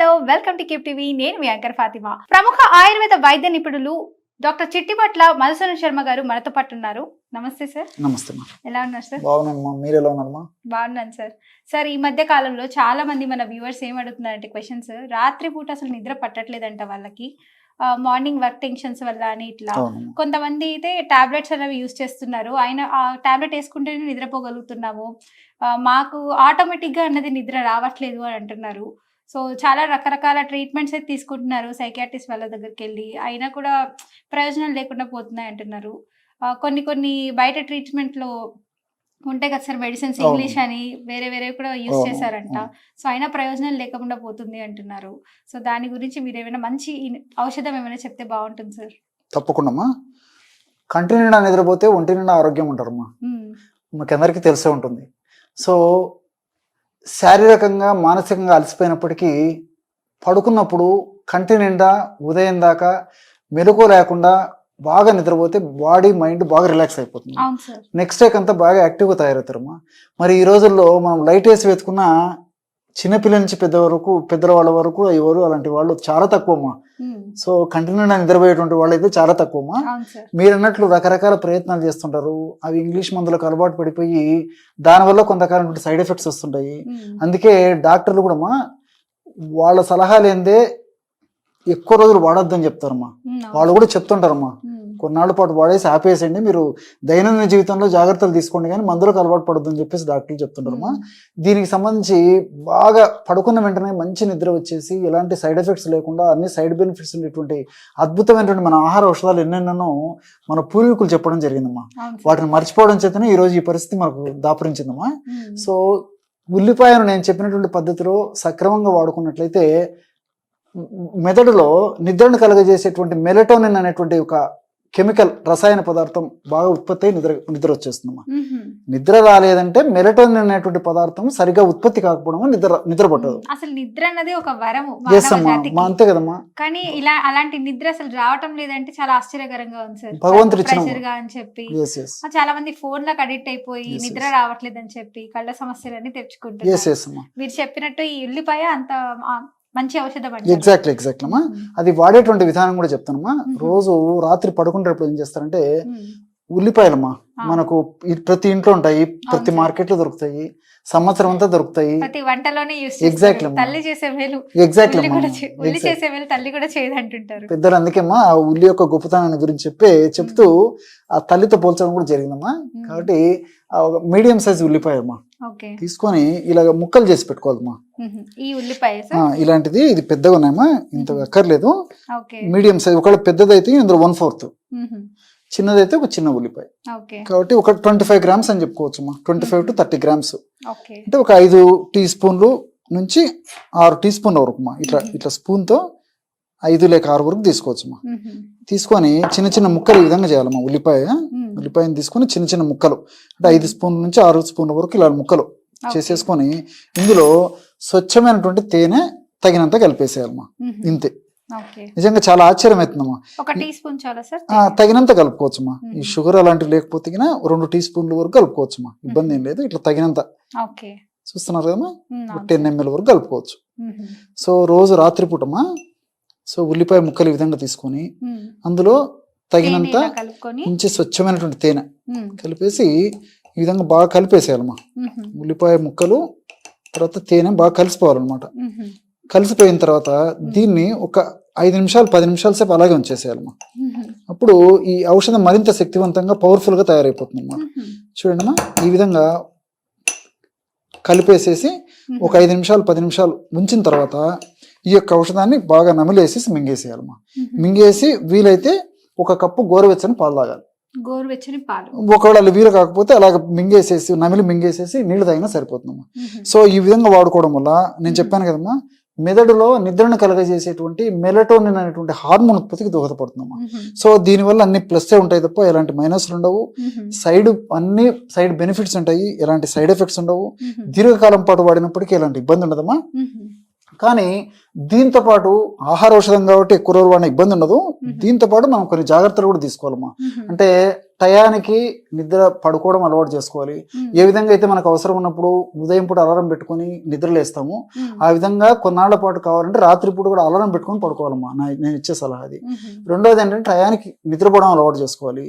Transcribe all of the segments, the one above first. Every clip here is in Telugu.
Hello welcome to Keep TV. నేను మీ యాంకర్ ఫాతిమా. ప్రముఖ ఆయుర్వేద వైద్య నిపుణులు డాక్టర్ చిట్టిపట్ల మధుసూదన్ శర్మ గారు మనతో పాటు ఉన్నారు. నమస్తే సార్. నమస్తే ఎలా ఉన్నారు సార్? బాగున్నానమ్మా మీరు ఎలా ఉన్నారమ్మా బాగున్నాను సార్. సార్ ఈ మధ్య కాలంలో చాలా మంది మన వ్యూవర్స్ ఏం అడుగుతున్నారంటే క్వశ్చన్స్ రాత్రి పూట అసలు నిద్ర పట్టట్లేదంట వాళ్ళకి. మార్నింగ్ వర్క్ టెన్షన్స్ వల్ల అని ఇట్లా. కొంతమంది అయితే టాబ్లెట్స్ అనేవి యూస్ చేస్తున్నారు. ఆయన ఆ టాబ్లెట్ వేసుకుంటేనే నిద్రపోగలుగుతున్నాము. మాకు ఆటోమేటిక్గా అన్నది నిద్ర రావట్లేదు అని అంటున్నారు. సో చాలా రకరకాల ట్రీట్మెంట్స్ అయితే తీసుకుంటున్నారు. సైకాట్రిస్ట్ వాళ్ళ దగ్గరికి వెళ్ళి అయినా కూడా ప్రయోజనం లేకుండా పోతున్నాయి అంటున్నారు. కొన్ని కొన్ని బయట ట్రీట్మెంట్లో ఉంటాయి కదా సార్ మెడిసిన్స్. ఇంగ్లీష్ అని వేరే వేరే కూడా యూస్ అవును, చేశారంట. సో అయినా ప్రయోజనం లేకుండా పోతుంది అంటున్నారు. సో దాని గురించి మీరు ఏమైనా మంచి ఔషధం ఏమైనా చెప్తే బాగుంటుంది సార్? తప్పకుండా కంటి నిండా నిద్రపోతే ఒంటి నిండా ఆరోగ్యం ఉంటారమ్మా. మాకందరికీ తెలిసే ఉంటుంది. సో శారీరకంగా మానసికంగా అలసిపోయినప్పటికీ పడుకున్నప్పుడు కంటి నిండా ఉదయం దాకా మెలకు లేకుండా బాగా నిద్రపోతే బాడీ మైండ్ బాగా రిలాక్స్ అయిపోతుంది. నెక్స్ట్ డేకి అంతా బాగా యాక్టివ్గా తయారవుతారమ్మా మరి ఈ రోజుల్లో మనం లైట్ వేసి వెతుకున్న చిన్నపిల్లల నుంచి పెద్ద వరకు పెద్దల వాళ్ళ వరకు ఎవరు అలాంటి వాళ్ళు చాలా తక్కువమ్మా. సో కంటిన్యూ నిద్రపోయేటువంటి వాళ్ళు అయితే చాలా తక్కువమ్మా మీరు అన్నట్లు రకరకాల ప్రయత్నాలు చేస్తుంటారు అవి ఇంగ్లీష్ మందులకు అలవాటు పడిపోయి దానివల్ల కొంతకాలం సైడ్ ఎఫెక్ట్స్ వస్తుంటాయి. అందుకే డాక్టర్లు కూడా వాళ్ళ సలహాలు ఏందే ఎక్కువ రోజులు వాడొద్దని చెప్తారమ్మా. వాళ్ళు కూడా చెప్తుంటారమ్మా. కొన్నాళ్ళ పాటు వాడేసి ఆపేసేయండి మీరు దైనందిన జీవితంలో జాగ్రత్తలు తీసుకోండి కానీ మందులకు అలవాటు పడొద్దని చెప్పేసి డాక్టర్లు చెప్తుంటారమ్మా. దీనికి సంబంధించి బాగా పడుకున్న వెంటనే మంచి నిద్ర వచ్చేసి ఎలాంటి సైడ్ ఎఫెక్ట్స్ లేకుండా అన్ని సైడ్ బెనిఫిట్స్ ఉండేటువంటి అద్భుతమైనటువంటి మన ఆహార ఔషధాలు ఎన్నెన్నో మన పూర్వీకులు చెప్పడం జరిగిందమ్మా. వాటిని మర్చిపోవడం చేతనే ఈ రోజు ఈ పరిస్థితి మనకు దాపురించిందమ్మా. సో ఉల్లిపాయను నేను చెప్పినటువంటి పద్ధతిలో సక్రమంగా వాడుకున్నట్లయితే మెదడులో నిద్రను కలగజేసేటువంటి మెలటోనిన్ అనేటువంటి ఒక కెమికల్ రసాయన పదార్థం బాగా ఉత్పత్తి అయి నిద్ర నిద్ర వచ్చేస్తుందమ్మా. నిద్ర రాలేదంటే మెలటోనిన్ అనేటువంటి పదార్థం సరిగా ఉత్పత్తి కాకపోవడం నిద్ర నిద్ర పట్టదు. అసలు నిద్ర అన్నది ఒక వరము అమ్మా అంతే కదమ్మా. కానీ ఇలా అలాంటి నిద్ర అసలు రావటం లేదంటే చాలా ఆశ్చర్యకరంగా ఉంది సార్. భగవంతుడు ఇచ్చిన అని చెప్పి. చాలా మంది ఫోన్లకు అడిక్ట్ అయిపోయి నిద్ర yes. రావట్లేదని చెప్పి కళ్ళ సమస్యలన్నీ అమ్మా. మీరు చెప్పినట్టు ఈ ఉల్లిపాయ అంత మంచి ఔషధం అంటారు. ఎగ్జాక్ట్లీ ఎగ్జాక్ట్లీ అమ్మా. అది వాడేటువంటి విధానం కూడా చెప్తానమ్మా. రోజు రాత్రి పడుకునేటప్పుడు ఏం చేస్తారంటే. ఉల్లిపాయలమ్మా. మనకు ప్రతి ఇంట్లో ఉంటాయి ప్రతి. మార్కెట్లో దొరుకుతాయి సంవత్సరం అంతా దొరుకుతాయి ప్రతి వంటలోనే. తల్లి చేసే మేలు ఎగ్జాక్ట్లీ ఉల్లి చేసే మేలు తల్లి కూడా చేయదు అంటుంటారు పెద్దలు అందుకేమ్మా ఆ ఉల్లి యొక్క గొప్పతనాన్ని గురించి చెప్పి చెప్తూ ఆ తల్లితో పోల్చడం కూడా జరిగిందమ్మా. కాబట్టి మీడియం సైజ్ ఉల్లిపాయ అమ్మా ఓకే తీసుకొని ఇలాగ ముక్కలు చేసి పెట్టుకోవాలమ్మా. ఈ ఉల్లిపాయ ఇలాంటిది ఇది పెద్దగా ఉన్నాయమ్మా ఇంత. అక్కర్లేదు. మీడియం సైజ్ ఒకవేళ పెద్దదైతే ఇందులో వన్ ఫోర్త్. చిన్నదైతే ఒక చిన్న ఉల్లిపాయ. కాబట్టి ఒక ట్వంటీ ఫైవ్ గ్రామ్స్ అని చెప్పుకోవచ్చమ్మా twenty five to thirty grams అంటే ఒక ఐదు టీ స్పూన్లు నుంచి ఆరు టీ స్పూన్ల వరకు అమ్మా ఇట్లా. ఇట్లా స్పూన్తో ఐదు లేక ఆరు వరకు తీసుకోవచ్చమ్మా ఉహుం. తీసుకొని చిన్న చిన్న ముక్కలు ఈ విధంగా చేయాలమ్మా ఉల్లిపాయ. ఉల్లిపాయని తీసుకొని చిన్న చిన్న ముక్కలు. అంటే ఐదు స్పూన్ల నుంచి ఆరు స్పూన్ల వరకు ఇలా ముక్కలు. చేసేసుకొని ఇందులో స్వచ్ఛమైనటువంటి తేనె తగినంత కలిపేసేయాలమ్మా. ఇంతే. నిజంగా చాలా ఆశ్చర్యం అవుతుందమ్మా తగినంత కలుపుకోవచ్చమ్మా ఈ. షుగర్ అలాంటివి లేకపోతే రెండు టీ స్పూన్ల వరకు కలుపుకోవచ్చమ్మా ఇబ్బంది ఏం లేదు ఇట్లా తగినంత. ఓకే. చూస్తున్నారు కదమ్మా? టెన్. ఎంఎల్ వరకు కలుపుకోవచ్చు. సో రోజు రాత్రిపూటమ్మా సో ఉల్లిపాయ ముక్కలు ఈ విధంగా తీసుకొని. అందులో తగినంత మంచి స్వచ్ఛమైనటువంటి తేనె. కలిపేసి ఈ విధంగా బాగా కలిపేసేయాలమ్మా. ఉల్లిపాయ ముక్కలు తర్వాత తేనె బాగా కలిసిపోవాలన్నమాట. కలిసిపోయిన తర్వాత దీన్ని ఒక ఐదు నిమిషాలు పది నిమిషాల సేపు అలాగే ఉంచేసేయాలమ్మా. అప్పుడు ఈ ఔషధం మరింత శక్తివంతంగా పవర్ఫుల్గా తయారైపోతుంది అన్నమాట ఉహుం. చూడండి ఈ విధంగా కలిపేసేసి. ఒక ఐదు నిమిషాలు పది నిమిషాలు ఉంచిన తర్వాత ఈ యొక్క ఔషధాన్ని బాగా నమిలేసేసి మింగేసేయాలమ్మా. మింగేసి వీలైతే ఒక కప్పు గోరువెచ్చని పాలు తాగాలి గోరువెచ్చని పాలు ఒకవేళ వీలు కాకపోతే అలాగ మింగేసేసి నమిలి మింగేసేసి నీళ్ళు తాగినా సరిపోతుందమ్మా. సో ఈ విధంగా వాడుకోవడం వల్ల నేను చెప్పాను కదమ్మా మెదడులో నిద్రను కలగజేసేటువంటి మెలటోనిన్ అనేటువంటి హార్మోన్ ఉత్పత్తికి దోహదపడుతుందమ్మా. సో దీనివల్ల అన్ని ప్లస్ ఉంటాయి తప్ప ఎలాంటి మైనస్లు ఉండవు. సైడ్ అన్ని సైడ్ బెనిఫిట్స్ ఉంటాయి ఎలాంటి సైడ్ ఎఫెక్ట్స్ ఉండవు. దీర్ఘకాలం పాటు వాడినప్పటికీ ఎలాంటి ఇబ్బంది ఉండదమ్మా. కానీ దీంతో పాటు ఆహార ఔషధం కాబట్టి ఎక్కువ రోజులు వాడిన ఇబ్బంది ఉండదు. దీంతో పాటు మనం కొన్ని జాగ్రత్తలు కూడా తీసుకోవాలమ్మా. అంటే టయానికి నిద్ర పడుకోవడం అలవాటు చేసుకోవాలి. ఏ విధంగా అయితే మనకు అవసరం ఉన్నప్పుడు ఉదయం పూట అలారం పెట్టుకొని నిద్రలేస్తాము ఆ విధంగా కొన్నాళ్ళ పాటు కావాలంటే రాత్రి పూట కూడా అలారం పెట్టుకొని పడుకోవాలమ్మా. నా నేను ఇచ్చే సలహా అది. రెండోది ఏంటంటే టయానికి నిద్రపోవడం అలవాటు చేసుకోవాలి.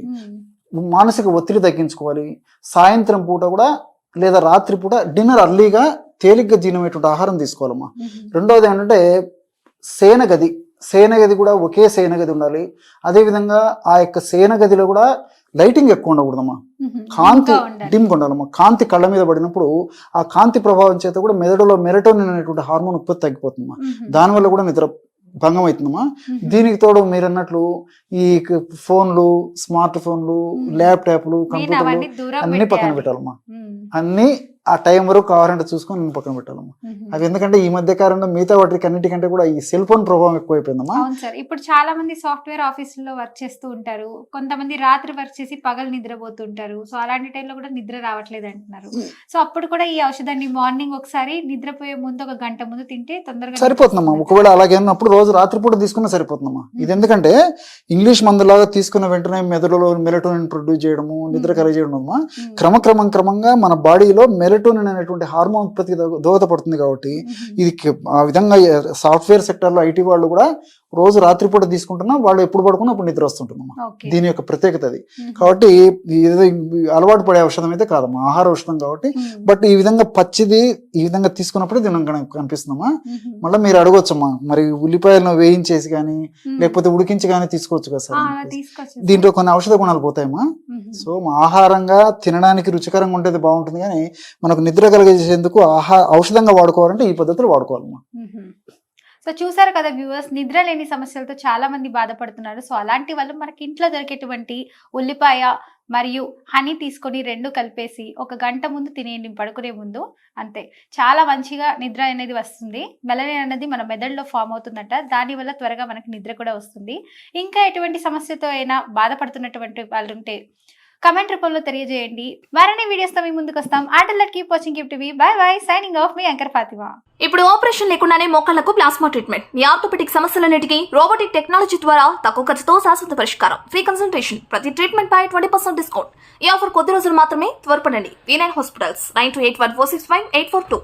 మానసిక ఒత్తిడి తగ్గించుకోవాలి. సాయంత్రం పూట కూడా లేదా రాత్రి పూట డిన్నర్ అర్లీగా తేలిగ్గా జీర్ణమైనటువంటి ఆహారం తీసుకోవాలమ్మా. రెండోది ఏంటంటే సేన గది సేన గది కూడా ఒకే సేన గది ఉండాలి. అదేవిధంగా ఆ యొక్క సేన గదిలో కూడా లైటింగ్ ఎక్కువ ఉండకూడదమ్మా. కాంతి డిమ్గా ఉండాలమ్మా. కాంతి కళ్ళ మీద పడినప్పుడు ఆ కాంతి ప్రభావం చేత కూడా మెదడులో మెరటోనిన్ అనేటువంటి హార్మోన్ ఉత్పత్తి తగ్గిపోతుందమ్మా. దానివల్ల కూడా నిద్ర భంగం అవుతుందమ్మా దీనికి తోడు మీరు అన్నట్లు ఈ ఫోన్లు స్మార్ట్ ఫోన్లు. ల్యాప్టాప్లు కంప్యూటర్లు అన్ని పక్కన. పెట్టాలమ్మా. అన్ని ఆ టైం వరకు కావాలంటే చూసుకొని అన్ని పక్కన పెట్టాలమ్మా. అవి ఎందుకంటే ఈ మధ్య కాలంలో మిగతా వాటికి అన్నిటికంటే కూడా ఈ సెల్ ఫోన్ ప్రభావం ఎక్కువైపోయిందమ్మా. అవును సార్. ఇప్పుడు చాలా మంది సాఫ్ట్వేర్ ఆఫీసుల్లో వర్క్ చేస్తూ ఉంటారు. కొంతమంది రాత్రి వర్క్ చేసి పగలు నిద్రపోతుంటారు. సో అలాంటి టైంలో కూడా నిద్ర రావట్లేదు అంటున్నారు. సో అప్పుడు కూడా ఈ ఔషధాన్ని మార్నింగ్ ఒకసారి నిద్రపోయే ముందు ఒక గంట ముందు తింటే తొందరగా సరిపోతుందమ్మా. ఒకవేళ అలాగే ఉన్నప్పుడు రోజు రాత్రిపూట తీసుకున్నా సరిపోతుందమ్మా. ఇది ఎందుకంటే ఇంగ్లీష్ మందులాగా తీసుకున్న వెంటనే మెదడులో మెలటోనిన్ ప్రొడ్యూస్ చేయడము నిద్ర. కలగజేయడం అమ్మా. క్రమక్రమం క్రమంగా మన బాడీలో మెలటోనిన్ అనేటువంటి హార్మోన్ ఉత్పత్తికి దోహ- దోహదపడుతుంది కాబట్టి ఇది ఆ విధంగా సాఫ్ట్వేర్ సెక్టర్లో ఐటీ వాళ్ళు కూడా రోజు రాత్రిపూట తీసుకుంటున్నా వాళ్ళు ఎప్పుడు పడుకున్నా అప్పుడు నిద్ర వస్తుంటుందమ్మా ఓకే. దీని యొక్క ప్రత్యేకత అది. కాబట్టి ఇది అలవాటు పడే ఔషధం అయితే కాదమ్మా. ఆహార ఔషధం కాబట్టి. బట్ ఈ విధంగా పచ్చిది ఈ విధంగా తీసుకున్నప్పుడు దీని కనిపిస్తుందమ్మా. మళ్ళీ మీరు అడగొచ్చమ్మా. మరి ఉల్లిపాయలను వేయించేసి కానీ. లేకపోతే ఉడికించి కానీ తీసుకోవచ్చు కదా సార్. దీంట్లో కొన్ని ఔషధ గుణాలు పోతాయమ్మా. సో ఆహారంగా తినడానికి రుచికరంగా ఉంటేది బాగుంటుంది కానీ మనకు నిద్ర కలిగజేసేందుకు ఆహా ఔషధంగా వాడుకోవాలంటే ఈ పద్ధతులు వాడుకోవాలమ్మా. మ్మ్. సో చూసారు కదా వ్యూవర్స్ నిద్ర లేని సమస్యలతో చాలా మంది బాధపడుతున్నారు. సో అలాంటి వాళ్ళు మనకి ఇంట్లో దొరికేటువంటి ఉల్లిపాయ మరియు హనీ తీసుకొని రెండు కలిపేసి ఒక గంట ముందు తినేయండి పడుకునే ముందు. అంతే. చాలా మంచిగా నిద్ర అనేది వస్తుంది. మెలనిన్ అనేది మన మెదడులో ఫామ్ అవుతుందట. దానివల్ల త్వరగా మనకి నిద్ర కూడా వస్తుంది. ఇంకా ఎటువంటి సమస్యతో అయినా బాధపడుతున్నటువంటి వాళ్ళు ఉంటే కమెంట్ రూపంలో తెలియజేయండి. మరిన్ని వీడియోస్తో మీ ముందుకు వస్తాం. Atal keep watching Keep TV bye bye signing off మీ అంకర్ ఫాతిమా. ఇప్పుడు ఆపరేషన్ లేకుండానే మోకాళ్ళకు ప్లాస్మా ట్రీట్మెంట్. మీ ఆర్థోపెటిక్ సమస్యలన్నిటికీ రోబోటిక్ టెక్నాలజీ ద్వారా తక్కువ ఖర్చుతో శాశ్వత పరిష్కారం. Free consultation. ప్రతి ట్రీట్మెంట్ పై ట్వంటీ పర్సెంట్ డిస్కౌంట్. ఈ ఆఫర్ కొద్ది రోజులు మాత్రమే త్వరపడండి. V nine hospitals. Nine two eight one four six five eight four two.